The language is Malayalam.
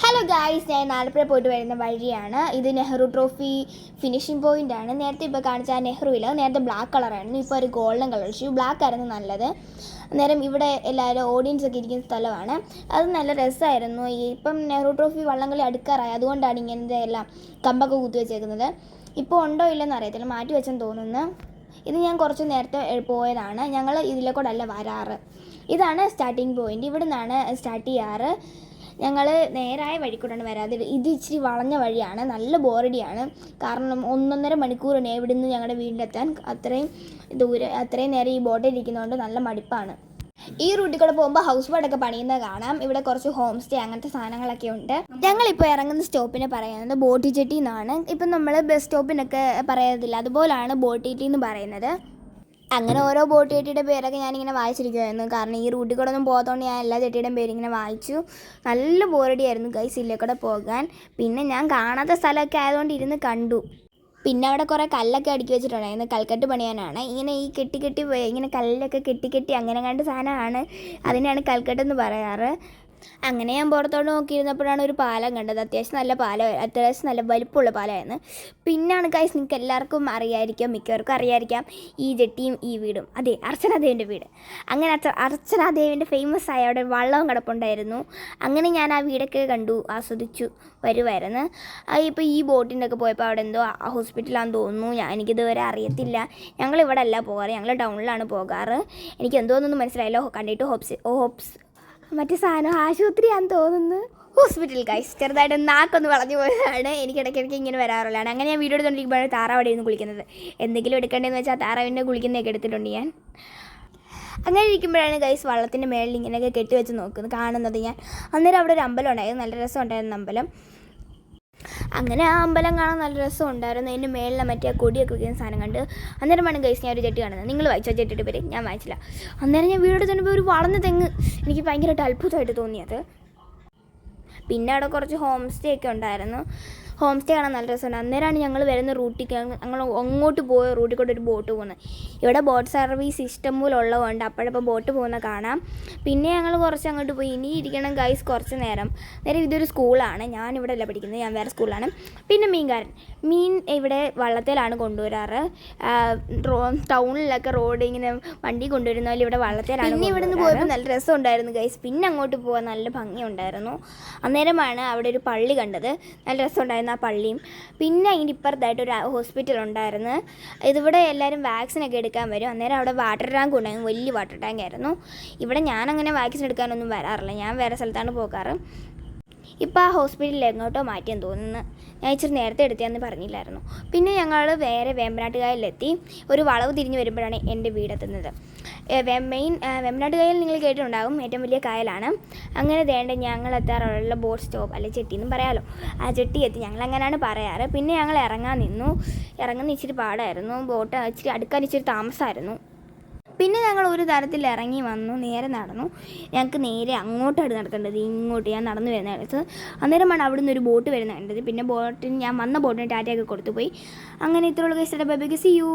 ഹലോ ഗായ്സ് ഞാൻ ആലപ്പുഴ പോയിട്ട് വരുന്ന വഴിയാണ്. ഇത് നെഹ്റു ട്രോഫി ഫിനിഷിംഗ് പോയിന്റ് ആണ്. നേരത്തെ ഇപ്പോൾ കാണിച്ച ആ നെഹ്റുവിൽ നേരത്തെ ബ്ലാക്ക് കളറായിരുന്നു ഇപ്പോൾ ഒരു ഗോൾഡൻ കളർ ഷൂ ബ്ലാക്ക് ആയിരുന്നു നല്ലത്. അന്നേരം ഇവിടെ എല്ലാവരും ഓഡിയൻസ് ഒക്കെ ഇരിക്കുന്ന സ്ഥലമാണ്. അത് നല്ല രസമായിരുന്നു. ഇപ്പം നെഹ്റു ട്രോഫി വള്ളംകളി അടുക്കാറായി. അതുകൊണ്ടാണ് ഇങ്ങനത്തെ എല്ലാം കമ്പൊക്കെ കുത്തി വെച്ചേക്കുന്നത്. ഇപ്പോൾ ഉണ്ടോ ഇല്ലെന്ന് അറിയത്തില്ല. മാറ്റി വെച്ചെന്ന് തോന്നുന്നു. ഇത് ഞാൻ കുറച്ച് നേരത്തെ പോയതാണ്. ഞങ്ങൾ ഇതിലെ കൂടെ അല്ല വരാറ്. ഇതാണ് സ്റ്റാർട്ടിങ് പോയിന്റ് ഇവിടെ നിന്നാണ് സ്റ്റാർട്ട് ചെയ്യാറ്. ഞങ്ങൾ നേരായ വഴി കൂടെയാണ് വരാതെ ഇത് ഇച്ചിരി വളഞ്ഞ വഴിയാണ്. നല്ല ബോറടിയാണ്. കാരണം ഒന്നൊന്നര മണിക്കൂറിന് നിന്ന് ഞങ്ങളുടെ വീടിലെത്താൻ അത്രയും ദൂരെ അത്രയും നേരം ഈ ബോട്ടിൽ ഇരിക്കുന്നതുകൊണ്ട് നല്ല മടുപ്പാണ്. ഈ റൂട്ടിൽ കൂടെ പോകുമ്പോൾ ഹൗസ് ബോട്ടൊക്കെ പണിയുന്നത് കാണാം. ഇവിടെ കുറച്ച് ഹോം സ്റ്റേ അങ്ങനത്തെ സാധനങ്ങളൊക്കെ ഉണ്ട്. ഞങ്ങളിപ്പോൾ ഇറങ്ങുന്ന സ്റ്റോപ്പിനെ പറയുന്നത് ബോട്ടിച്ചെട്ടി എന്നാണ് ഇപ്പം നമ്മൾ ബസ് സ്റ്റോപ്പിനൊക്കെ പറയത്തില്ല. അതുപോലാണ് ബോട്ടിറ്റി എന്ന് പറയുന്നത്. അങ്ങനെ ഓരോ ബോട്ട് ചെട്ടിയുടെ പേരൊക്കെ ഞാനിങ്ങനെ വായിച്ചിരിക്കുമായിരുന്നു കാരണം ഈ റൂട്ടിൽ കൂടെ ഒന്നും പോകാത്തതുകൊണ്ട് ഞാൻ എല്ലാ ചെട്ടിയുടെയും പേരിങ്ങനെ വായിച്ചു. നല്ല ബോറടിയായിരുന്നു ഗൈസ് ഇല്ലേ കൂടെ പോകാൻ. പിന്നെ ഞാൻ കാണാത്ത സ്ഥലമൊക്കെ ആയതുകൊണ്ട് ഇരുന്ന് കണ്ടു. പിന്നെ അവിടെ കുറേ കല്ലൊക്കെ അടുക്കി വെച്ചിട്ടുണ്ടായിരുന്നു. കൽക്കെട്ട് പണിയാനാണ്. ഇങ്ങനെ ഈ കെട്ടി കെട്ടി ഇങ്ങനെ കല്ലൊക്കെ കെട്ടി കെട്ടി അങ്ങനെ കണ്ട സാധനമാണ് അതിനാണ് കൽക്കെട്ടെന്ന് പറയാറ്. അങ്ങനെ ഞാൻ പുറത്തോട്ട് നോക്കിയിരുന്നപ്പോഴാണ് ഒരു പാലം കണ്ടത്. അത്യാവശ്യം നല്ല പാലം അത്യാവശ്യം നല്ല വലിപ്പമുള്ള പാലമായിരുന്നു പിന്നാണ് കൈസ് നിങ്ങൾക്ക് എല്ലാവർക്കും അറിയായിരിക്കാം മിക്കവർക്കും അറിയായിരിക്കാം ഈ ജെട്ടിയും ഈ വീടും. അതെ അർച്ചനാദേവിന്റെ വീട്. അങ്ങനെ അർച്ച അർച്ചനാദേവിന്റെ ഫേമസ് ആയ അവിടെ വള്ളവും കിടപ്പുണ്ടായിരുന്നു. അങ്ങനെ ഞാൻ ആ വീടൊക്കെ കണ്ടു ആസ്വദിച്ചു വരുമായിരുന്നു ഇപ്പോൾ ഈ ബോട്ടിന്റെ ഒക്കെ പോയപ്പോൾ അവിടെ എന്തോ ഹോസ്പിറ്റലാണെന്ന് തോന്നുന്നു. ഞാൻ എനിക്കിതുവരെ അറിയത്തില്ല. ഞങ്ങൾ ഇവിടെ അല്ല പോകാറ്. ഞങ്ങൾ ടൗണിലാണ് പോകാറ്. എനിക്ക് എന്തോന്നൊന്നും മനസ്സിലായില്ല. കണ്ടിട്ട് ഹോപ്സ് ഹോപ്സ് മറ്റേ സാധനം ആശുപത്രിയാന്ന് തോന്നുന്നു. ഹോസ്പിറ്റൽ ഗൈസ് ചെറുതായിട്ട് നാക്കൊന്ന് വളഞ്ഞു പോയതാണ്. എനിക്ക് ഇടയ്ക്കിടയ്ക്ക് ഇങ്ങനെ വരാറുള്ളതാണ്. അങ്ങനെ ഞാൻ വീഡിയോ എടുത്തുകൊണ്ടിരിക്കുമ്പോഴാണ് താറാവ് അവിടെ കുളിക്കുന്നത്. എന്തെങ്കിലും എടുക്കേണ്ടതെന്ന് വെച്ചാൽ താറാവിന്റെ കുളിക്കുന്നതൊക്കെ എടുത്തിട്ടുണ്ട് ഞാൻ. അങ്ങനെ ഇരിക്കുമ്പോഴാണ് ഗൈസ് വള്ളത്തിന്റെ മേളിൽ ഇങ്ങനെയൊക്കെ കെട്ടി വെച്ച് നോക്കുന്നത് കാണുന്നത് ഞാൻ. അന്നേരം അവിടെ ഒരു അമ്പലം ഉണ്ടായിരുന്നു. നല്ല രസം ഉണ്ടായിരുന്നു അമ്പലം. അങ്ങനെ ആ അമ്പലം കാണാൻ നല്ല രസം ഉണ്ടായിരുന്നു അതിന്റെ മേളിലെ മറ്റേ കൊടിയൊക്കെ വയ്ക്കുന്ന സാധനം കണ്ട് അന്നേരമാണ് ഗൈസ് ഞാൻ ഒരു ചെട്ടി കാണുന്നത് നിങ്ങൾ വായിച്ചോ? ചെട്ടിയുടെ പേര് ഞാൻ വായിച്ചില്ല. അന്നേരം ഞാൻ വീട് ചെന്നപ്പോൾ ഒരു വളർന്ന തെങ്ങ്. എനിക്ക് ഭയങ്കരമായിട്ട് അത്ഭുതമായിട്ട് തോന്നിയത്. പിന്നെ അവിടെ കുറച്ച് ഹോം സ്റ്റേ ഒക്കെ ഉണ്ടായിരുന്നു. ഹോം സ്റ്റേ കാണാൻ നല്ല രസമുണ്ട്. അന്നേരമാണ് ഞങ്ങൾ വരുന്ന റൂട്ടിൽ ഞങ്ങൾ അങ്ങോട്ട് പോയ റൂട്ടിൽ കൂടെ ഒരു ബോട്ട് പോകുന്നത്. ഇവിടെ ബോട്ട് സർവീസ് ഇഷ്ടം പോലെ ഉള്ളതുകൊണ്ട് അപ്പോഴപ്പോൾ ബോട്ട് പോകുന്ന കാണാം. പിന്നെ ഞങ്ങൾ കുറച്ച് അങ്ങോട്ട് പോയി. ഇനി ഇരിക്കണം ഗൈസ് കുറച്ച് നേരം. നേരം ഇതൊരു സ്കൂളാണ് ഞാൻ ഇവിടെ അല്ല പഠിക്കുന്നത്. ഞാൻ വേറെ സ്കൂളാണ് പിന്നെ മീൻകാരൻ. മീൻ ഇവിടെ വള്ളത്തിലാണ് കൊണ്ടുവരാറ്. ടൗണിലൊക്കെ റോഡ് ഇങ്ങനെ വണ്ടി കൊണ്ടുവരുന്ന പോലെ ഇവിടെ വള്ളത്തിലാണ് പിന്നെ ഇവിടെ നിന്ന് പോയപ്പോൾ നല്ല രസമുണ്ടായിരുന്നു ഗൈസ് പിന്നെ അങ്ങോട്ട് പോകാൻ നല്ല ഭംഗിയുണ്ടായിരുന്നു. അന്നേരമാണ് അവിടെ ഒരു പള്ളി കണ്ടത്. നല്ല രസമുണ്ടായിരുന്നു. ആ പള്ളിയും പിന്നെ അതിന്റെ ഇപ്പുറത്തായിട്ട് ഒരു ഹോസ്പിറ്റൽ ഉണ്ടായിരുന്നു. ഇതിവിടെ എല്ലാവരും വാക്സിനൊക്കെ എടുക്കാൻ വരും. അന്നേരം അവിടെ വാട്ടർ ടാങ്ക് ഉണ്ടായിരുന്നു. വലിയ വാട്ടർ ടാങ്ക് ആയിരുന്നു. ഇവിടെ ഞാനങ്ങനെ വാക്സിൻ എടുക്കാനൊന്നും വരാറില്ല. ഞാൻ വേറെ സ്ഥലത്താണ് പോകാറ്. ഇപ്പോൾ ആ ഹോസ്പിറ്റലിൽ എങ്ങോട്ടോ മാറ്റിയെന്ന് തോന്നുന്നു. ഞാൻ ഇച്ചിരി നേരത്തെ എടുത്തതെന്ന് പറഞ്ഞില്ലായിരുന്നു. പിന്നെ ഞങ്ങൾ വേറെ വേമ്പനാട്ടുകായലിലെത്തി. ഒരു വളവ് തിരിഞ്ഞ് വരുമ്പോഴാണ് എന്റെ വീടെത്തുന്നത് മെയിൻ വേമ്പനാട്ടുകായൽ നിങ്ങൾ കേട്ടിട്ടുണ്ടാകും. ഏറ്റവും വലിയ കായലാണ്. അങ്ങനെ വേണ്ട ഞങ്ങൾ എത്താറുള്ള ബോട്ട് സ്റ്റോപ്പ് അല്ലെങ്കിൽ ചെട്ടി എന്നും പറയാമല്ലോ ആ ചെട്ടി എത്തി. ഞങ്ങൾ അങ്ങനെയാണ് പറയാറ്. പിന്നെ ഞങ്ങൾ ഇറങ്ങാൻ നിന്നു. ഇറങ്ങുന്ന ഇച്ചിരി പാടായിരുന്നു. ബോട്ട് ഇച്ചിരി അടുക്കാൻ ഇച്ചിരി താമസമായിരുന്നു പിന്നെ ഞങ്ങൾ ഒരു തരത്തിൽ ഇറങ്ങി വന്നു നേരെ നടന്നു. ഞങ്ങൾക്ക് നേരെ അങ്ങോട്ടാണ് നടക്കേണ്ടത് ഇങ്ങോട്ട്. ഞാൻ നടന്നു വരുന്ന അടുത്ത്. അന്നേരമാണ് അവിടെ ഒരു ബോട്ട് വരുന്നത് കണ്ടത്. പിന്നെ ബോട്ടിന് ഞാൻ വന്ന ബോട്ടിന് ടാറ്റയൊക്കെ കൊടുത്തു പോയി അങ്ങനെ ഇത്രയുള്ള കേസ് ബബിക്ക് സി യു